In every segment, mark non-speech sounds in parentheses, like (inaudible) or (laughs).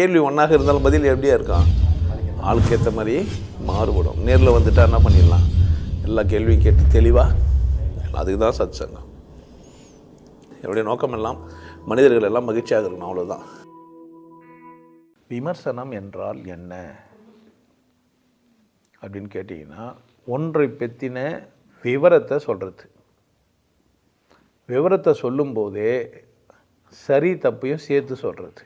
கேள்வி ஒன்றாக இருந்தாலும் பதில் எப்படியா இருக்கான் ஆளுக்கு ஏற்ற மாதிரி மாறுபடும். நேரில் வந்துட்டா என்ன பண்ணிடலாம்? எல்லா கேள்வியும் கேட்டு தெளிவாக அதுக்கு தான் சத் சங்கம் என்னுடைய நோக்கம் எல்லாம் மனிதர்கள் எல்லாம் மகிழ்ச்சியாக இருக்கணும் அவ்வளோதான் விமர்சனம் என்றால் என்ன? அப்படின்னு கேட்டிங்கன்னா ஒன்றை பற்றின விவரத்தை சொல்கிறது விவரத்தை சொல்லும்போதே சரி தப்பையும் சேர்த்து சொல்கிறது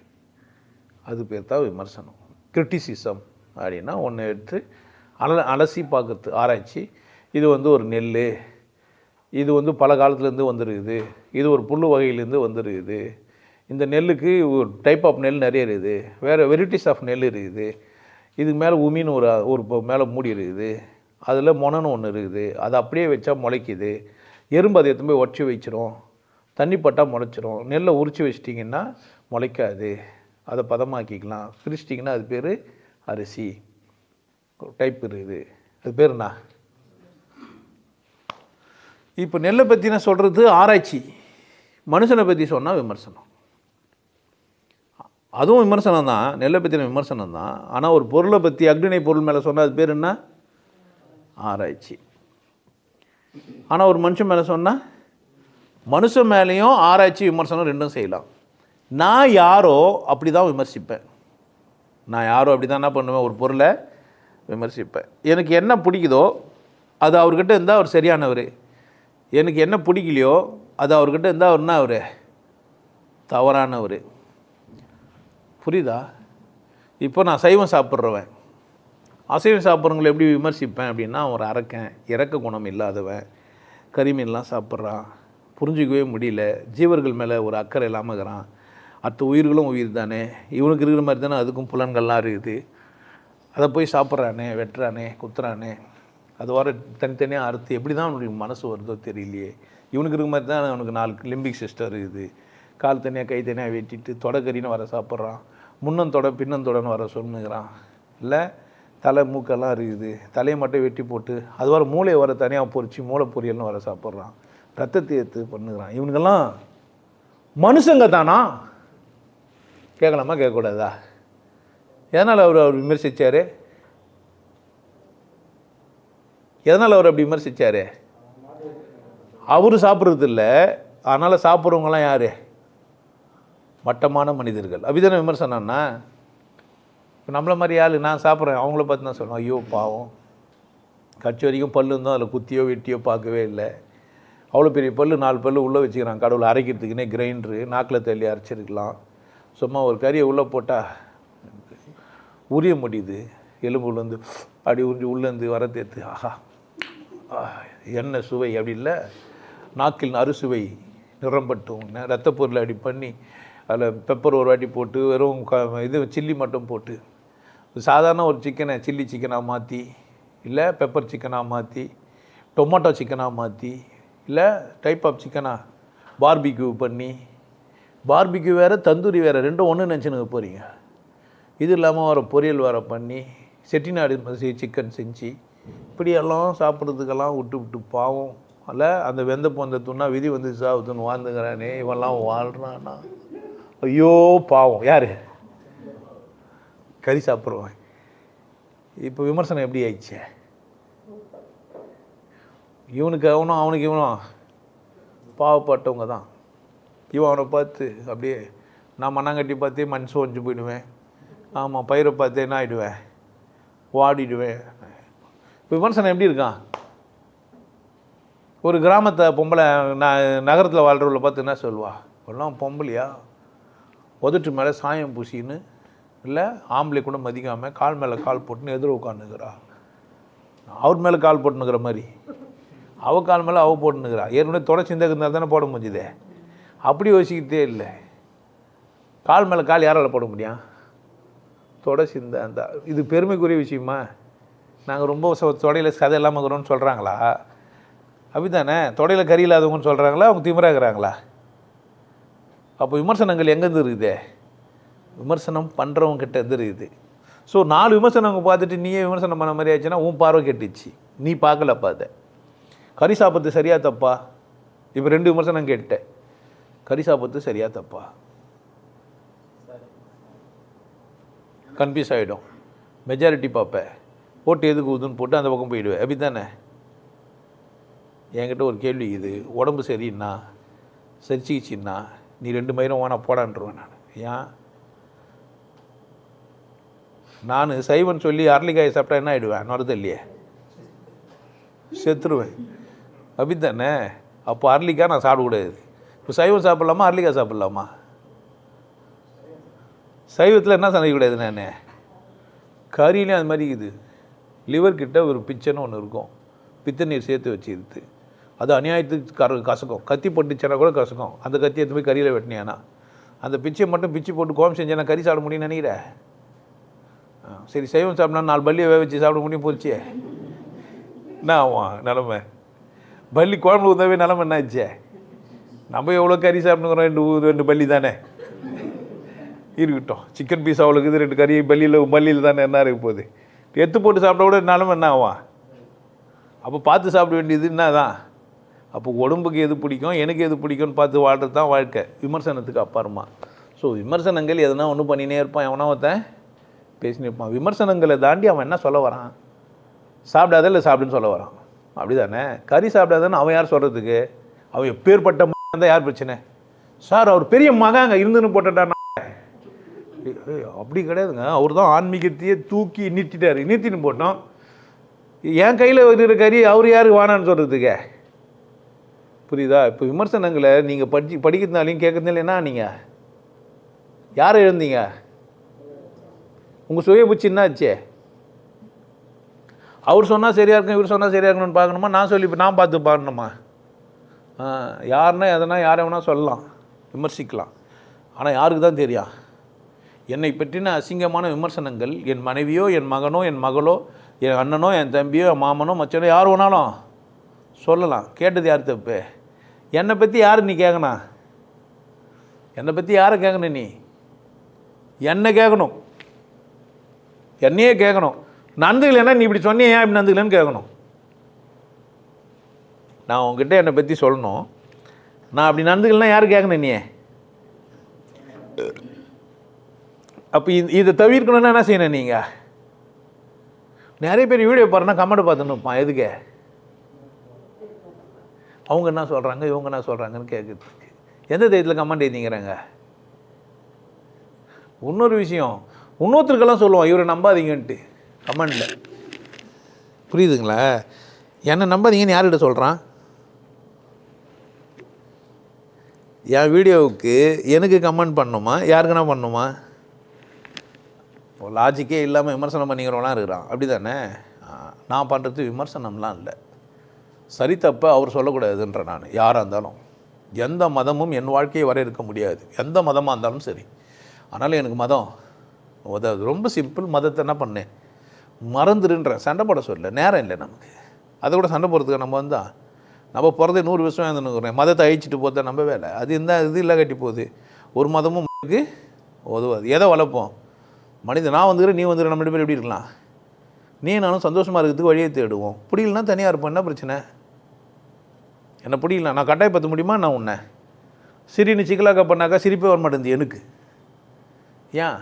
அது பேர் தான் விமர்சனம். கிரிட்டிசிசம் அப்படின்னா ஒன்று எடுத்து அல அலசி பார்க்கறது ஆராய்ச்சி. இது வந்து ஒரு நெல் இது வந்து பல காலத்துலேருந்து வந்துருக்குது. இது ஒரு புல் வகையிலேருந்து வந்துருக்குது. இந்த நெல்லுக்கு ஒரு டைப் ஆஃப் நெல் நிறைய இருக்குது. வேறு வெரைட்டிஸ் ஆஃப் நெல் இருக்குது. இதுக்கு மேலே உமின்னு ஒரு ஒரு மேலே மூடி இருக்குது. அதில் மொனன்னு ஒன்று இருக்குது. அதை அப்படியே வச்சா முளைக்குது. எறும்பு அதை எடுத்து போய் உடச்சி வச்சிரும். தண்ணி பட்டால் முளைச்சிரும். நெல்லை உரிச்சு வச்சிட்டிங்கன்னா முளைக்காது. அதை பதமாக்கிக்கலாம். பிரிச்சிட்டிங்கன்னா அது பேர் அரிசி. டைப் இருக்குது அது பேர் என்ன? இப்போ நெல்லை பற்றின சொல்கிறது ஆராய்ச்சி. மனுஷனை பற்றி சொன்னால் விமர்சனம். அதுவும் விமர்சனம் தான். நெல்லை பற்றின விமர்சனம் தான். ஆனால் ஒரு பொருளை பற்றி அக்னிணை பொருள் மேலே சொன்னால் அது பேர் என்ன? ஆராய்ச்சி. ஆனால் ஒரு மனுஷன் மேலே சொன்னால் மனுஷன் மேலேயும் ஆராய்ச்சி விமர்சனம் ரெண்டும் செய்யலாம். நான் யாரோ அப்படி தான் விமர்சிப்பேன். நான் யாரோ அப்படி தான் என்ன பண்ணுவேன்? ஒரு பொருளை விமர்சிப்பேன். எனக்கு என்ன பிடிக்குதோ அது அவர்கிட்ட இருந்தால் அவர் சரியானவர். எனக்கு என்ன பிடிக்கலையோ அது அவர்கிட்ட இருந்தால் அவர் என்ன அவர்? தவறானவர். புரியுதா? இப்போ நான் சைவம் சாப்பிட்றவன். அசைவம் சாப்பிட்றவங்களை எப்படி விமர்சிப்பேன் அப்படின்னா ஒரு அரக்கன் இறக்க குணம் இல்லாதவன் கரிமீன்லாம் சாப்பிட்றான் புரிஞ்சிக்கவே முடியல ஜீவர்கள் மேலே ஒரு அக்கறை இல்லாமல் இருக்கிறான். மற்ற உயிர்களும் உயிர் தானே? இவனுக்கு இருக்கிற மாதிரி தானே அதுக்கும் புலன்கள்லாம் இருக்குது. அதை போய் சாப்பிட்றானே வெட்டுறானே குத்துறானே. அது வர தனித்தனியாக அறுத்து எப்படி தான் அவனுக்கு மனசு வருதோ தெரியலையே. இவனுக்கு இருக்கிற மாதிரி தான் அவனுக்கு நாலு லிம்பிக் சிஸ்டர் இருக்குது. கால் தனியாக கை தனியாக வெட்டிட்டு தொடக்கறின்னு வர சாப்பிட்றான். முன்னந்தொட பின்னந்தொடன்னு வர சொல்லுங்கிறான். இல்லை தலை மூக்கெல்லாம் இருக்குது. தலையை மட்டும் வெட்டி போட்டு அது வர மூளையை வர தனியாக பொறிச்சு மூளை பொரியல்னு வர சாப்பிட்றான். ரத்தத்தை ஏற்று பண்ணுகிறான். இவனுக்கெல்லாம் மனுஷங்க தானா? கேட்கலாமா கேட்கக்கூடாதா? எதனால் அவர் அவர் விமர்சித்தார் எதனால் அவர் அப்படி விமர்சித்தார் அவர் சாப்பிட்றது இல்லை அதனால் சாப்பிட்றவங்களாம் யார்? மட்டமான மனிதர்கள். அப்படிதான விமர்சனம்னா இப்போ நம்மள மாதிரி ஆள் நான் சாப்பிட்றேன். அவங்கள பார்த்து தான் சொல்லுவேன் ஐயோ பாவம். கட்சி வரைக்கும் பல்லு இருந்தோம் அதில் குத்தியோ வெட்டியோ பார்க்கவே இல்லை. அவ்வளோ பெரிய பல்லு நாலு பல்லு உள்ளே வச்சுக்கிறான். கடவுளை அரைக்கிறதுக்குன்னே கிரைண்டரு நாக்கில் தள்ளி அரைச்சிருக்கலாம். சும்மா ஒரு கறியை உள்ளே போட்டால் உரிய முடியுது. எலும்புலேருந்து அப்படி உறிஞ்சி உள்ளேருந்து வர தேத்து ஆஹா என்ன சுவை அப்படி இல்லை. நாக்கில் அறுசுவை நிறம்பட்டும் ந- ரத்தப் பொருளை அப்படி பண்ணி அதில் பெப்பர் ஒரு வாட்டி போட்டு வெறும் க இது சில்லி மட்டும் போட்டு சாதாரண ஒரு சிக்கனை சில்லி சிக்கனாக மாற்றி இல்லை பெப்பர் சிக்கனாக மாற்றி டொமேட்டோ சிக்கனாக மாற்றி இல்லை டைப் ஆஃப் சிக்கனாக பார்பிக்யூ பண்ணி பார்பிக்யூ வேறு தந்தூரி வேறு ரெண்டும் ஒன்று நினச்சினுங்க போகிறீங்க இது இல்லாமல் வர பொரியல் வேறு பண்ணி செட்டிநாடு மசி- சிக்கன் செஞ்சு இப்படியெல்லாம் சாப்பிட்றதுக்கெல்லாம் விட்டு விட்டு பாவம். அல்ல அந்த வெந்த போந்த துண்ணா விதி வந்து சாவுதுன்னு வாழ்ந்துங்கிறானே இவெல்லாம் வாழ்கிறானா ஐயோ பாவம். யார்? கறி சாப்பிட்றவன். இப்போ விமர்சனம் எப்படி ஆயிடுச்சு? இவனுக்கு அவனும் அவனுக்கு இவனும் பாவப்பட்டவங்க தான். இவன் அவனை பார்த்து அப்படியே நான் மண்ணாங்கட்டி பார்த்தே மண் சோஞ்சு போயிடுவேன். ஆமாம் பயிரை பார்த்தே என்ன ஆகிடுவேன் வாடிடுவேன். விமர்சனம் எப்படி இருக்கான் ஒரு கிராமத்தை பொம்பளை ந நகரத்தில் வாழ்கிறவங்கள பார்த்து என்ன சொல்லுவா? எல்லாம் பொம்பளையா? உதட்டு மேலே சாயம் பூசின்னு இல்லை ஆம்பளை கூட மதிக்காமல் கால் மேலே கால் போட்டுன்னு எதிர உட்காந்துக்கிறா அவர் மேலே கால் போட்டுனுக்கிற மாதிரி. அவள் கால் மேலே அவள் போட்டுனுக்கிறா ஏற்கனவே தொடச்சி இருந்தால் தானே போட முடிஞ்சுதே? அப்படி யோசிக்கிட்டே இல்லை. கால் மேலே கால் யாரால் போட முடியும்? தொட சிந்த அந்த இது பெருமைக்குரிய விஷயமா? நாங்கள் ரொம்ப தொடையில் தொடையில சதை இல்லாமல் இருக்கிறோம்னு சொல்கிறாங்களா அப்படிதானே தொடையில் கறி இல்லாதவங்கன்னு சொல்கிறாங்களா அவங்க திமிராகிறாங்களா அப்போ விமர்சனங்கள் எங்கேருந்து இருக்குதே? விமர்சனம் பண்ணுறவங்க கிட்ட இருந்து இருக்குது. ஸோ நாலு விமர்சனங்க பார்த்துட்டு நீயே விமர்சனம் பண்ண மாதிரி ஆச்சுன்னா உன் பார்வை கெட்டுச்சு. நீ பார்க்கலப்பா அதை. கறி சாப்பிட்றது சரியா தப்பா? இப்போ ரெண்டு விமர்சனம் கேட்டேன். கறி சாப்பிட்றது சரியா தப்பா? கன்ஃபியூஸ் ஆகிடும் மெஜாரிட்டி பார்ப்பேன். போட்டு எதுக்கு ஊதுன்னு போட்டு அந்த பக்கம் போயிடுவேன். அப்படி தானே என்கிட்ட ஒரு கேள்வி இது. உடம்பு சரின்னா சரிச்சிக்கிச்சின்னா நீ ரெண்டு மயிரும் வேணா போடான்ருவேன் நான். ஏன்? நான் சைவன் சொல்லி அரளிக்காய் சாப்பிட்டா என்ன ஆகிடுவேன் நுரது இல்லையே. செத்துருவேன். அப்படி தானே அப்போ அரளிக்காய் நான் சாப்பிடக்கூடாது. இப்போ சைவம் சாப்பிட்லாமா அரளிக்காய் சாப்பிட்லாமா? சைவத்தில் என்ன சமைக்கக்கூடாது நான்? கறியிலையும் அது மாதிரி இருக்குது. லிவர் கிட்ட ஒரு பிச்சைன்னு ஒன்று இருக்கும். பித்த நீர் சேர்த்து வச்சுருது அது அநியாயத்துக்கு கர கசக்கும். கத்தி போட்டுச்சுன்னா கூட கசக்கும். அந்த கத்தி எடுத்து போய் கறியில் வெட்டினியானா? அந்த பிச்சை மட்டும் பிச்சு போட்டு கோம் செஞ்சேன்னா கறி சாப்பிட முடியும்னு நினைக்கிறேன் சரி சைவம் சாப்பிட்னா நாலு பல்லியை வேக வச்சு சாப்பிட முடியும் போச்சே. என்ன ஆகும்? நிலமை. பல்லி குழம்பு உதவி நிலமை என்ன ஆச்சே நம்ம எவ்வளோ கறி சாப்பிட்டுக்கிறோம் ரெண்டு ரெண்டு பல்லி தானே? இருக்கட்டும். சிக்கன் பீஸ் அவ்வளோ இது ரெண்டு கறி பள்ளியில் மல்லியில் தானே என்ன இருக்க போகுது? எத்து போட்டு சாப்பிட்டா கூட நிலமை என்ன ஆகும்? அப்போ பார்த்து சாப்பிட வேண்டியது என்னதான் அப்போ உடம்புக்கு எது பிடிக்கும்? எனக்கு எது பிடிக்கும்னு பார்த்து வாழ்கிறது தான் வாழ்க்கை. விமர்சனத்துக்கு அப்பாறமா. ஸோ விமர்சனங்கள் எதனா ஒன்று பண்ணினே இருப்பான் எவனா ஒருத்தன். பேசினே இருப்பான். விமர்சனங்களை தாண்டி அவன் என்ன சொல்ல வரான்? சாப்பிடாத இல்லை சாப்பிடுன்னு சொல்ல வரான். அப்படி தானே கறி சாப்பிடாதன்னு அவன் யார் சொல்கிறதுக்கு அவன் எப்பேற்பட்ட இருந்தால் யார் பிரச்சனை? சார் அவர் பெரிய மகாங்க இருந்துன்னு போட்டுட்டார். அப்படி கிடையாதுங்க. அவர் தான் ஆன்மீகத்தையே தூக்கி நிறுத்திட்டாரு. நிறுத்தின்னு போட்டோம். என் கையில் இருக்காரி. அவர் யார்? வானான்னு சொல்கிறதுக்கு புரியுதா? இப்போ விமர்சனங்களை நீங்கள் படிச்சு படிக்கிறதுனாலையும் கேட்குறதுனால என்ன நீங்கள் யாரை எழுந்தீங்க? உங்கள் சுய புச்சி என்னாச்சே? அவர் சொன்னால் சரியாக இருக்கும்? இவர் சொன்னால் சரியாக இருக்கணும்னு பார்க்கணுமா? நான் சொல்லி இப்ப நான் பார்த்து பாடணுமா? யாருன்னா எதனா யாரை வேணா சொல்லலாம் விமர்சிக்கலாம். ஆனால் யாருக்கு தான் தெரியும் என்னை பற்றின அசிங்கமான விமர்சனங்கள் என் மனைவியோ என் மகனோ என் மகளோ என் அண்ணனோ என் தம்பியோ என் மாமனோ மச்சனோ யார் வேணாலும் சொல்லலாம். கேட்டது யார் தப்பு? என்னை பற்றி யார் நீ கேட்கணும் என்னை பற்றி யாரை கேட்கணும் நீ? என்னை கேட்கணும் என்னையே கேட்கணும் நந்துக்கலைன்னா நீ இப்படி சொன்னியே ஏன் இப்படி நந்துக்கலன்னு கேட்கணும் நான் உங்ககிட்ட என்னை பற்றி சொல்லணும். நான் அப்படி நடந்துக்கலாம் யார் கேட்கணும் நீ அப்போ இது இதை தவிர்க்கணும்னா என்ன செய்யணும் நீங்கள் நிறைய பேர் வீடியோ பாருன்னா கமெண்ட் பார்த்துன்னு இருப்பான். எதுக்கு? அவங்க என்ன சொல்கிறாங்க இவங்க என்ன சொல்கிறாங்கன்னு கேட்குறதுக்கு எந்த தைரியத்தில் கமெண்ட் எழுதிங்கிறாங்க இன்னொரு விஷயம் இன்னொருத்தருக்கெல்லாம் சொல்லுவோம் இவரை நம்பாதீங்கன்ட்டு கமெண்டில் புரியுதுங்களா? என்னை நம்பாதீங்கன்னு யார்கிட்ட சொல்கிறான் என் வீடியோவுக்கு எனக்கு கமெண்ட் பண்ணணுமா யாருக்குன்னா பண்ணணுமா இப்போ லாஜிக்கே இல்லாமல் விமர்சனம் பண்ணிக்கிறவங்களாம் இருக்கிறான். அப்படி தானே நான் பண்ணுறது விமர்சனம்லாம் இல்லை. சரி தப்பை அவர் சொல்லக்கூடாதுன்ற நான். யாராக இருந்தாலும். எந்த மதமும் என் வாழ்க்கையை வரையறுக்க முடியாது. எந்த மதமாக இருந்தாலும் சரி. அதனால் எனக்கு மதம் உதவுது. ரொம்ப சிம்பிள் மதத்தை என்ன பண்ணேன்? மறந்துடுன்ற சண்டை போட சொல்ல நேரம் இல்லை நமக்கு. அதை கூட சண்டை போடுறதுக்கு நம்ம வந்தால் நம்ம பிறந்தே நூறு வருஷம் இருந்துன்னு மதத்தை அழிச்சிட்டு போதா நம்ம வேலை. அது இந்த இது இல்லை கட்டி போகுது. ஒரு மதமும் உதவாது. எதை வளர்ப்போம்? மனிதன் நான் வந்துக்கிறேன் நீ வந்துக்கிற நம்ம ரெண்டு எப்படி இருக்கலாம்? நீ நானும் சந்தோஷமாக இருக்கிறதுக்கு வழியை தேடுவோம். பிடிக்கலனா தனியாக இருப்போம். என்ன பிரச்சனை? என்னை பிடிக்கல நான் கட்டாயப்படுத்த முடியுமா? நான் உன்னை. சிரின்னு சிக்கலாக்க பண்ணாக்கா சிரிப்பே வர மாட்டேங்குது எனக்கு. ஏன்?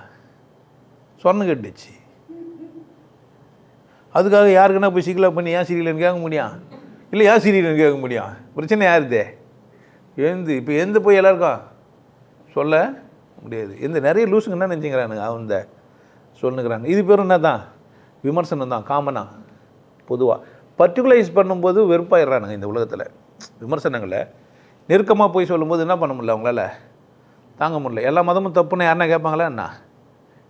சொர்ணம் கட்டுச்சு அதுக்காக யாருக்குன்னா போய் சிக்கலாக பண்ணி ஏன் சிரிக்கலன்னு கேட்க முடியும்? இல்லை யார் சீரியல்னு கேட்க முடியும்? பிரச்சனை யாருதே? எழுந்து இப்போ எழுந்து போய் எல்லாருக்கும் சொல்ல முடியாது. எந்த நிறைய லூசுங்க என்ன நினச்சிக்கிறானுங்க? அவன் சொல்லுங்கிறாங்க. இது பேரும் என்ன தான் விமர்சனம் தான் காமனாக பொதுவாக பர்டிகுலைஸ் பண்ணும்போது வெறுப்பாயிடுறானுங்க இந்த உலகத்தில். விமர்சனங்களை நெருக்கமாக போய் சொல்லும்போது என்ன பண்ண முடியல அவங்களால? தாங்க முடியல. எல்லா மதமும் தப்புன்னு யாருன்னா கேட்பாங்களா என்ன?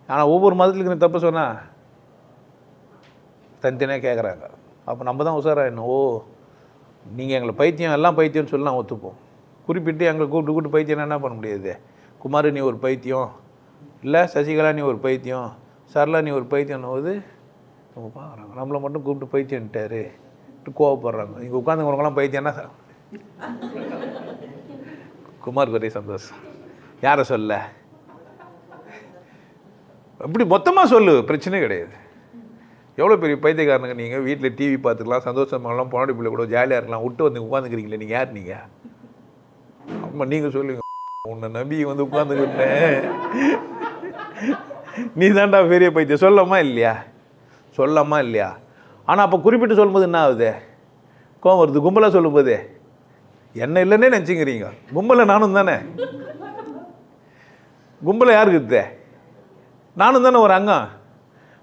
ஆனால் ஒவ்வொரு மதத்துக்கு நீ தப்பு சொன்னால் தனித்தனியாக கேட்குறாங்க. அப்போ நம்ம தான் உஷாராயிடணும் ஓ நீங்கள் எங்களை பைத்தியம் எல்லாம் பைத்தியம்னு சொல்லி நான் ஒத்துப்போம். குறிப்பிட்டு எங்களை கூப்பிட்டு கூப்பிட்டு பைத்தியம் என்ன பண்ண முடியாது? குமார் நீ ஒரு பைத்தியம். இல்லை சசிகலா நீ ஒரு பைத்தியம். சரளா நீ ஒரு பைத்தியம்னு போது அவங்க பார்க்குறாங்க நம்மளை மட்டும் கூப்பிட்டு பைத்தியன்ட்டாரு கோவப்படுறாங்க. இங்கே உட்காந்துங்கிறவங்களாம் பைத்தியம்னா குமார் ஒரே சந்தோஷம். யாரை சொல்ல? அப்படி மொத்தமாக சொல்லு பிரச்சனை கிடையாது. எவ்வளோ பெரிய பைத்தியக்காரனுங்க நீங்கள் வீட்டில் டிவி பார்த்துக்கலாம் சந்தோஷமாகலாம் பொன்னாடி பிள்ளை கூட ஜாலியாக இருக்கலாம். விட்டு வந்து உட்காந்துக்கிறீங்களே நீங்கள் யார் நீங்கள் ஆமாம் நீங்கள் சொல்லுங்க. உன்னை நம்பி வந்து உட்காந்துக்கிட்டேன் நீ தான்டா பெரிய பைத்தியம். சொல்லமா இல்லையா? சொல்லமா இல்லையா? ஆனால் அப்போ குறிப்பிட்டு சொல்லும்போது என்ன ஆகுது? கோவம் வருது. கும்பலாக சொல்லும்போது? என்ன இல்லைன்னே நினச்சிங்கிறீங்க கும்பலை நானும் தானே? கும்பலை யாருக்கு இருக்குது நானும் தானே ஒரு அங்கம்.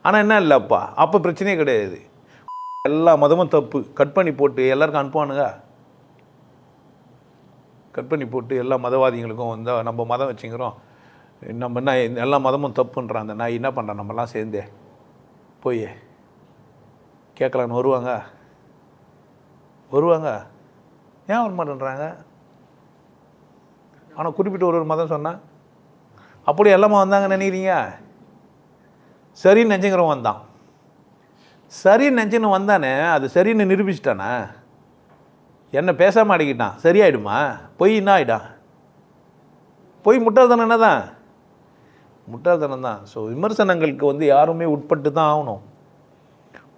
ஆனால் என்ன இல்லைப்பா? அப்போ பிரச்சனையே கிடையாது. எல்லா மதமும் தப்பு. கட் பண்ணி போட்டு எல்லாருக்கும் அனுப்புவானுங்க. கட் பண்ணி போட்டு எல்லா மதவாதிகளுக்கும் வந்து நம்ம மதம் வச்சுக்கிறோம். நம்ம என்ன எல்லா மதமும் தப்புன்றான் அந்த நான் என்ன பண்ணுறேன் நம்மலாம் சேர்ந்தே. போய் கேட்கலான்னு வருவாங்க. வருவாங்க. ஏன் வர மாட்டேன்றாங்க? ஆனால் குறிப்பிட்ட ஒரு ஒரு மதம் சொன்னால் அப்படி எல்லாமே வந்தாங்க நினைக்கிறீங்க? சரி நெஞ்சுங்கிறவன் வந்தான். சரி நெஞ்சுன்னு வந்தானே அது சரின்னு நிரூபிச்சிட்டானே? என்ன பேசாமல் அடக்கிட்டான். சரியாயிடுமா? பொய் என்ன ஆகிடா பொய் முட்டாள்தனம் என்ன தான் முட்டாள்தனம் தான். ஸோ விமர்சனங்களுக்கு வந்து யாருமே உட்பட்டு தான் ஆகணும்.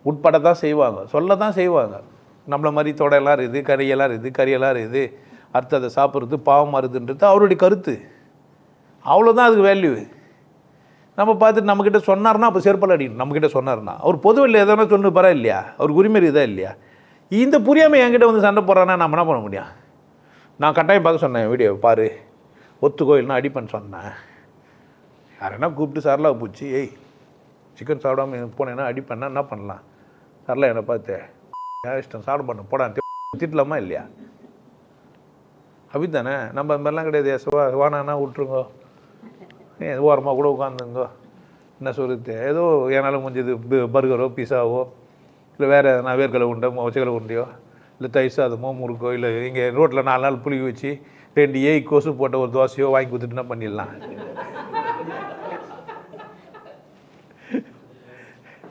உட்பட தான் செய்வாங்க. சொல்ல தான் செய்வாங்க. நம்மளை மாதிரி தொடையெல்லாம் இருக்குது கறியெல்லாம் இருக்குது கறியெல்லாம் இருக்குது. அடுத்து சாப்பிட்றது பாவமாக இருக்குன்றது அவருடைய கருத்து. அவ்வளோதான் அதுக்கு வேல்யூ நம்ம பார்த்துட்டு நம்மக்கிட்ட சொன்னார்னா அப்போ செருப்பால் அடிக்கணும். நம்மக்கிட்ட சொன்னார்னா. அவர் பொதுவில் எதனா சொன்ன பரவ இல்லையா? அவருக்கு உரிமை இதாக இல்லையா? இந்த புரியாமல் என்கிட்ட வந்து சண்டை போடுறான்னா நம்ம என்ன பண்ண முடியும்? நான் கட்டாயம் பார்க்க சொன்னேன் வீடியோ பாரு. ஒத்து கோயில்னா அடிப்பேன்னு சொன்னேன். யாரென்னா கூப்பிட்டு சரலா பூச்சி ஏய் சிக்கன் சாப்பிடாம போனேன்னா அடிப்பேன்னா என்ன பண்ணலாம்? சரலா என்னை பார்த்து ஏன் இஷ்டம் சாப்பிட பண்ண போடா திட்டலாமா இல்லையா? அப்படித்தானே? நம்ம அந்த மாதிரிலாம் கிடையாது. சுவா வானானா விட்ருங்கோ ஏன் ஓரமாக கூட உட்காந்துங்கோ என்ன சொல்லுது ஏதோ என்னால் முடிஞ்சது பர்கரோ பிஸாவோ இல்லை வேறு எதனா வேர்க்கலை உண்டோ மொச்சக்கலை உண்டியோ இல்லை தயிர் சாதமோ முறுக்கோ இல்லை இங்கே ரோட்டில் நாலு நாள் புளி வச்சு ரெண்டு ஏய் கொசு போட்ட ஒரு தோசையோ வாங்கி கொடுத்துட்டுனா பண்ணிடலாம்?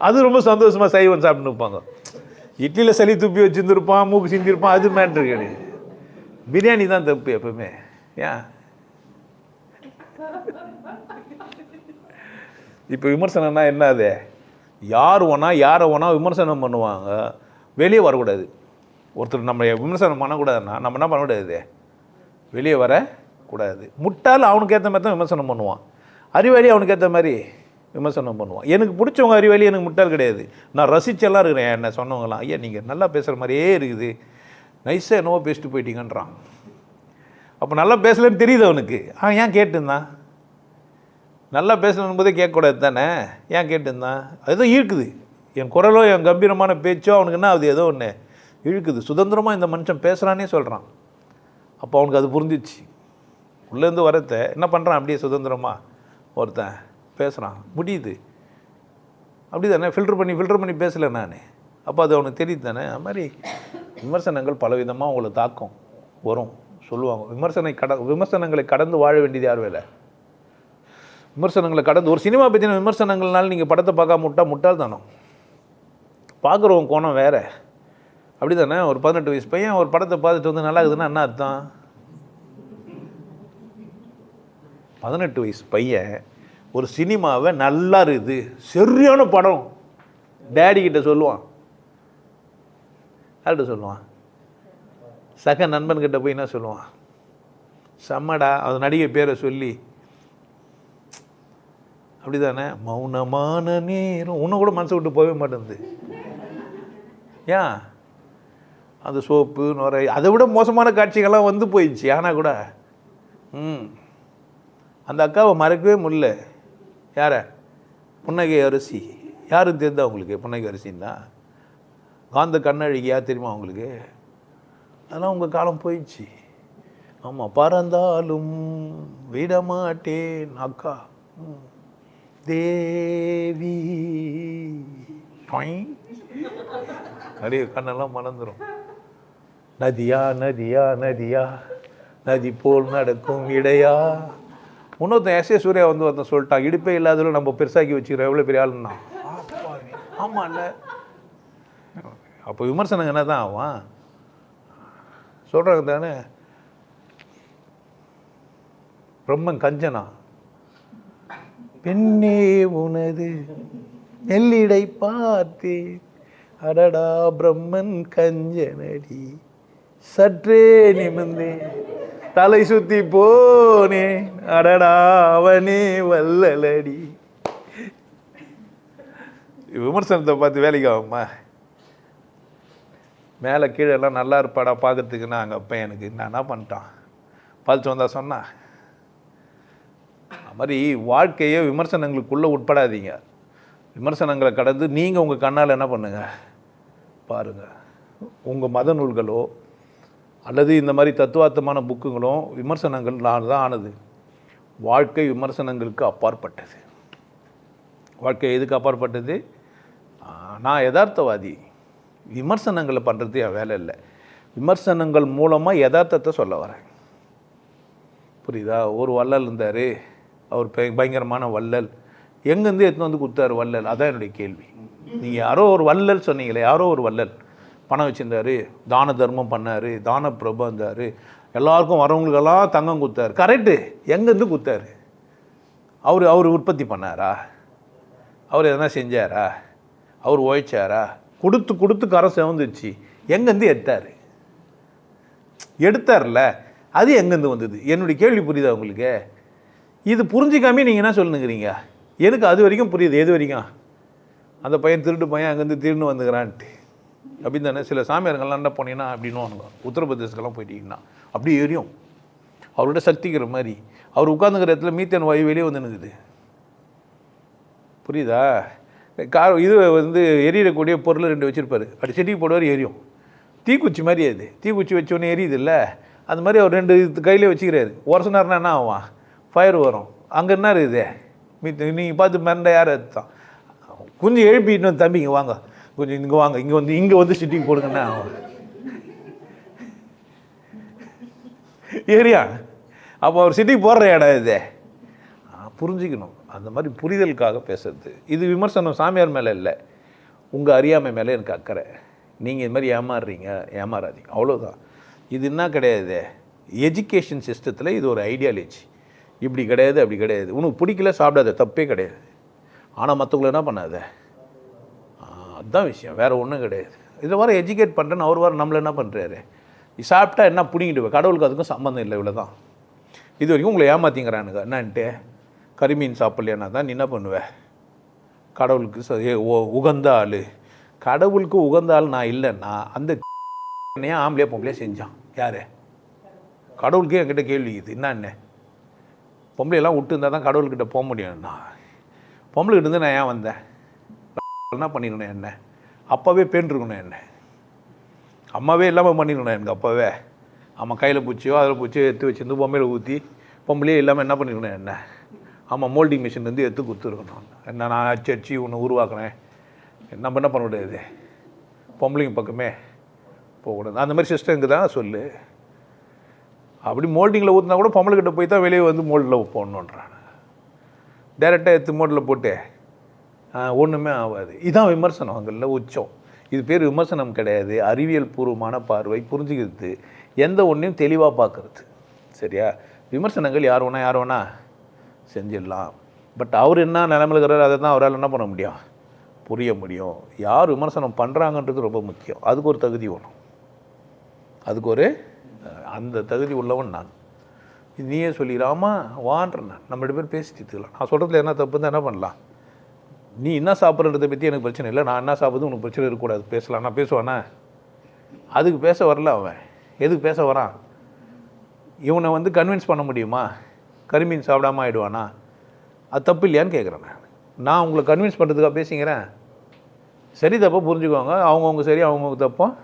அது ரொம்ப சந்தோஷமாக சைவம் சாப்பிட்டு இருப்பாங்க இட்லியில் சளி துப்பி வச்சுருந்துருப்பான் மூக்கு சிந்திருப்பான் அது மேட்ரு கிடையாது. பிரியாணி தான் தப்பு எப்பவுமே. ஏன்? இப்போ விமர்சனம்னா என்ன அது? யார் ஒன்றா யாரை ஒன்றா விமர்சனம் பண்ணுவாங்க? வெளியே வரக்கூடாது. ஒருத்தர் நம்ம விமர்சனம் பண்ணக்கூடாதுன்னா நம்ம என்ன பண்ணக்கூடாது வெளியே வரக்கூடாது. முட்டால் அவனுக்கு ஏற்ற மாதிரி தான் விமர்சனம் பண்ணுவான். அறிவாளி அவனுக்கு ஏற்ற மாதிரி விமர்சனம் பண்ணுவான். எனக்கு பிடிச்சவங்க அறிவாளி எனக்கு முட்டால் கிடையாது. நான் ரசிச்செல்லாம் இருக்கிறேன் என்ன சொன்னவங்களாம். ஐயா நீங்கள் நல்லா பேசுகிற மாதிரியே இருக்குது. நைஸாக என்னவோ பேசிட்டு போயிட்டீங்கன்றான். அப்போ நல்லா பேசலன்னு தெரியுது அவனுக்கு. ஆ ஏன் கேட்டுருந்தான் நல்லா பேசணும் போதே கேட்கக்கூடாது தானே ஏன் கேட்டுருந்தான்? அதுதான் ஈர்க்குது என் குரலோ என் கம்பீரமான பேச்சோ அவனுக்கு என்ன அது ஏதோ ஒன்று இழுக்குது. சுதந்திரமாக இந்த மனுஷன் பேசுகிறானே சொல்கிறான் அப்போ அவனுக்கு அது புரிஞ்சிச்சு. உள்ளேருந்து வரத்த என்ன பண்ணுறான் அப்படியே சுதந்திரமாக ஒருத்தன் பேசுகிறான் முடியுது. அப்படி தானே ஃபில்டர் பண்ணி ஃபில்டர் பண்ணி பேசலை நான். அப்போ அது அவனுக்கு தெரியுது தானே அது மாதிரி விமர்சனங்கள் பலவிதமாக உங்களை தாக்கம். வரும். சொல்லுவாங்க. விமர்சனை கட விமர்சனங்களை கடந்து வாழ வேண்டியது யார் வேலை? விமர்சனங்களை கடந்து ஒரு சினிமா பற்றின விமர்சனங்கள்னால நீங்கள் படத்தை பார்க்காம முட்டா முட்டாள்தானோ பார்க்குறவங்க கோணம் வேறு. அப்படி தானே ஒரு பதினெட்டு வயசு பையன் ஒரு படத்தை பார்த்துட்டு வந்து நல்லா இருக்குதுன்னா என்ன அர்த்தம்? பதினெட்டு வயசு பையன் ஒரு சினிமாவை நல்லா இருக்குது. சரியான படம். டேடி கிட்ட சொல்லுவான். யார்கிட்ட சொல்லுவான்? சக நண்பன்கிட்ட போய் என்ன சொல்லுவான்? செம்மடா அது நடிகை பேரை சொல்லி அப்படி தானே மௌனமான நேரம். உன்னை கூட மனசை விட்டு போகவே மாட்டேங்குது ஏன் அந்த சோப்பு நுரை அதை விட மோசமான காட்சிகள்லாம் வந்து போயிடுச்சு ஆனால் கூட. ம். அந்த அக்காவை மறக்கவே முடியல. யார? புன்னகை அரிசி. யாரும் தெரிந்தா உங்களுக்கு புன்னகை அரிசின்னா? காந்த கண்ணழகியா தெரியுமா உங்களுக்கு? அதெல்லாம் உங்கள் காலம் போயிடுச்சு. ஆமாம் பறந்தாலும் விடமாட்டேன் அக்கா. ம். தேவி. டொய். அப்படியே கண்ணெல்லாம் மணந்துடும் நதியா நதியா நதியா. நதி போல் நடக்கும் இடையா. இன்னொருத்தன் எஸ் ஏ சூர்யா வந்து ஒருத்தன் சொல்லிட்டான் இடுப்பே இல்லாதவரை நம்ம பெருசாக்கி வச்சுக்கிறோம். எவ்வளோ பெரிய ஆளுன்னா. ஆமாம் இல்லை அப்போ விமர்சனம் என்ன தான் ஆவான் சொல்கிறாங்க தானே? பிரம்மன் கஞ்சனா? பெண்ணே உனது நெல்லிடை பார்த்தேன் அடடா பிரம்மன் கஞ்சனடி சற்றே நிமிந்தேன் தலை சுத்தி போனேன் அடடா அவனே வல்லலடி விமர்சனத்தை பார்த்து வேலைக்கு ஆகுமா? மேலே கீழே எல்லாம் நல்லா இருப்பாடா பார்க்கறதுக்கு நான் அங்கே அப்போ எனக்கு நான் என்ன பண்ணிட்டான்? பார்த்து வந்தால் சொன்னா? அது மாதிரி வாழ்க்கையே விமர்சனங்களுக்குள்ளே உட்படாதீங்க. விமர்சனங்களை கடந்து நீங்கள் உங்கள் கண்ணால் என்ன பண்ணுங்கள் பாருங்கள் உங்கள் மத நூல்களோ அல்லது இந்த மாதிரி தத்துவார்த்தமான புக்குங்களோ விமர்சனங்கள் நான் தான் ஆனது. வாழ்க்கை விமர்சனங்களுக்கு அப்பாற்பட்டது. வாழ்க்கை எதுக்கு அப்பாற்பட்டது? நான் யதார்த்தவாதி. விமர்சனங்களை பண்ணுறது என் வேலை இல்லை. விமர்சனங்கள் மூலமாக யதார்த்தத்தை சொல்ல வரேன். புரியுதா? ஒரு வள்ளல் இருந்தார். அவர் பெ- பயங்கரமான வள்ளல். எங்கேருந்து எடுத்துன்னு வந்து கொடுத்தாரு வள்ளல்? அதான் என்னுடைய கேள்வி. நீங்கள் யாரோ ஒரு வள்ளல் சொன்னீங்களே யாரோ ஒரு வள்ளல். பணம் வச்சுருந்தாரு தான தர்மம் பண்ணார் தான பிரபு இருந்தார் எல்லாருக்கும் வரவங்களுக்கெல்லாம் தங்கம் கொடுத்தாரு. கரெக்டு. எங்கேருந்து கொடுத்தாரு? அவர் அவர் உற்பத்தி பண்ணாரா? அவர் எதனா செஞ்சாரா? அவர் உழைச்சாரா? கொடுத்து கொடுத்து கரை சிவந்துச்சு எங்கேருந்து எடுத்தார்? எடுத்தார்ல. அது எங்கேருந்து வந்தது? என்னுடைய கேள்வி புரியுதா உங்களுக்கு? இது புரிஞ்சிக்காமே நீங்கள் என்ன சொல்லுங்கிறீங்க? எனக்கு அது வரைக்கும் புரியுது. எது வரைக்கும்? அந்த பையன் திருட்டு பையன் அங்கேருந்து திருடு வந்துக்கிறான்ட்டு. அப்படின்னு தானே சில சாமியாருங்கள்லாம் என்ன போனீங்கன்னா அப்படின்னு உத்தரப்பிரதேசத்துக்கெல்லாம் போயிட்டீங்கன்னா. அப்படி எரியும். அவரோட சக்திக்கிற மாதிரி. அவர் உட்காந்துக்கிற இடத்துல மீத்தேன் வாயு வெளியே வந்து நிற்குது புரியுதா? கா இது வந்து எரியக்கூடிய பொருள் ரெண்டு வச்சுருப்பார். அப்படி செடிக்கு போடுவார் எரியும். தீக்குச்சி மாதிரி அது. தீக்குச்சி வச்சோடனே எரியுது இல்லை அந்த மாதிரி அவர் ரெண்டு இது கையிலே வச்சுக்கிறாரு. உரசனார்னா என்ன ஆகும்? ஃபயர் வரும். அங்கே என்ன இருக்குது? மீத்து நீங்கள் பார்த்து மிரண்ட யார் தான் கொஞ்சம் எழுப்பிக்கிட்டோம் தம்பி இங்கே வாங்க. கொஞ்சம் இங்கே வாங்க. இங்கே வந்து இங்கே வந்து சிட்டிக்கு போடுங்கண்ணா. ஏரியா? அப்போ அவர் சிட்டிக்கு போடுற இடம் இது. புரிஞ்சுக்கணும். அந்த மாதிரி புரிதலுக்காக பேசுறது. இது விமர்சனம் சாமியார் மேலே இல்லை. உங்கள் அறியாமை மேலே எனக்கு அக்கறை. நீங்கள் இது மாதிரி ஏமாறுறீங்க. ஏமாறாதீங்க. அவ்வளோதான் இது என்ன கிடையாது? எஜுகேஷன் சிஸ்டத்தில் இது ஒரு ஐடியாலஜி இப்படி கிடையாது அப்படி கிடையாது. உனக்கு பிடிக்கல சாப்பிடாத தப்பே கிடையாது. ஆனால் மற்றவங்கள என்ன பண்ணாத? அதுதான் விஷயம். வேறு ஒன்றும் கிடையாது. இதை வர எஜுகேட் பண்ணுறேன்னு அவர் வர நம்மளை என்ன பண்ணுறாரு சாப்பிட்டா என்ன பிடிங்கிட்டு கடவுளுக்கு அதுக்கும் சம்மந்தம் இல்லை இவ்வளோ தான் இது வரைக்கும் உங்களை ஏமாத்திங்கிறானுங்க. என்னன்ட்டு? கரிமீன் சாப்பிட்லையானா தான் நீ என்ன பண்ணுவ? கடவுளுக்கு உகந்த ஆள். கடவுளுக்கு உகந்த ஆள் நான் இல்லைன்னா அந்த (laughs) என்னையா ஆம்பளையா பொம்பளையா செஞ்சான். யார்? கடவுளுக்கே என்கிட்ட கேள்வி இது என்ன பொம்பளையெல்லாம் விட்டு இருந்தால் தான் கடவுள்கிட்ட போக முடியும்ண்ணா பொம்பளைகிட்ட இருந்து நான் ஏன் வந்தேன்? என்ன பண்ணிடணும் என்ன? அப்பாவே பேண்டிருக்கணும் என்ன? அம்மாவே இல்லாமல் பண்ணிடணும் எனக்கு அப்பாவே. அம்மா கையில் பூச்சியோ அதில் பூச்சியோ எடுத்து வச்சுருந்து பொம்மையில் ஊற்றி பொம்பளையே இல்லாமல் என்ன பண்ணிருக்கணும் என்ன? ஆமாம் மோல்டிங் மிஷின்லேருந்து எடுத்து கொடுத்துருக்கணும். என்ன நான் அச்சு அச்சு ஒன்று உருவாக்குறேன். நம்ம என்ன பண்ண முடியாது? பொம்பளைங்க பக்கமே போகக்கூடாது. அந்த மாதிரி சிஸ்டம்க்கு தான் சொல்லு. அப்படி மோல்டிங்கில் ஊற்றினா கூட பொம்பளைக்கிட்ட போய் தான் வெளியே வந்து மோல்டில் போடணுன்றான் டேரெக்டாக எடுத்து மோல்டில் போட்டு ஒன்றுமே ஆகாது. இதுதான் விமர்சனம் அங்கல்ல உச்சம். இது பேர் விமர்சனம் கிடையாது. அறிவியல் பூர்வமான பார்வை புரிஞ்சுக்கிறது எந்த ஒன்றையும் தெளிவாக பார்க்கறது. சரியா? விமர்சனங்கள் யார் வேணா யார் வேணா செஞ்சிடலாம். பட் அவர் என்ன நிலமலுக்கிறார் அதை தான் அவரால் என்ன பண்ண முடியும்? புரிய முடியும். யார் விமர்சனம் பண்ணுறாங்கன்றது ரொம்ப முக்கியம். அதுக்கு ஒரு தகுதி வேணும். அதுக்கு ஒரு அந்த தகுதி உள்ளவன் நான். இது நீயே சொல்லிடாமா வான்ற நான். நம்ம ரெண்டு பேரும் பேசி தீர்த்துக்கலாம் நான் சொல்கிறதுல என்ன தப்பு தான் என்ன பண்ணலாம்? நீ என்ன சாப்பிட்றத பற்றி எனக்கு பிரச்சனை இல்லை. நான் என்ன சாப்பிட்றது உனக்கு பிரச்சனை இருக்கக்கூடாது. பேசலாம். நான் பேசுவானே? அதுக்கு பேச வரல அவன். எதுக்கு பேச வரான்? இவனை வந்து கன்வின்ஸ் பண்ண முடியுமா? கருமீன் சாப்பிடாம ஆகிடுவானா அது தப்பு இல்லையான்னு கேட்குறேன் நான். நான் உங்களை கன்வின்ஸ் பண்ணுறதுக்காக பேசிக்கிறேன். சரி தப்பாக புரிஞ்சுக்கோங்க. அவங்கவுங்க சரி அவங்கவுங்க தப்போ?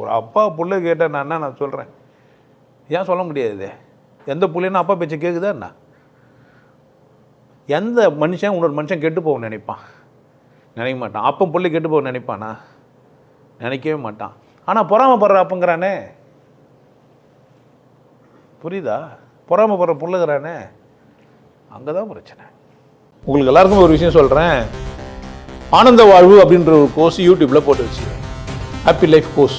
ஒரு அப்பா பிள்ளை கேட்டால் நான் என்ன நான் சொல்கிறேன் ஏன் சொல்ல முடியாது எந்த புள்ளைன்னா அப்பா பேச்சை கேட்குதா என்ன? எந்த மனுஷன் இன்னொரு மனுஷன் கெட்டு போகணும்னு நினைப்பான்? நினைக்க மாட்டான். அப்பன் புள்ளை கெட்டு போக நினைப்பானா? நினைக்கவே மாட்டான். ஆனால் பொறாமப்படுற அப்பங்கிறானே புரியுதா? பொறாமப்படுற புள்ளுகிறானே அங்கே தான் பிரச்சனை. உங்களுக்கு எல்லாருக்கும் ஒரு விஷயம் சொல்கிறேன் ஆனந்த வாழ்வு அப்படின்ற ஒரு கோர்ஸ் யூடியூப்பில் போட்டு வச்சு ஹாப்பி லைஃப் கோர்ஸ்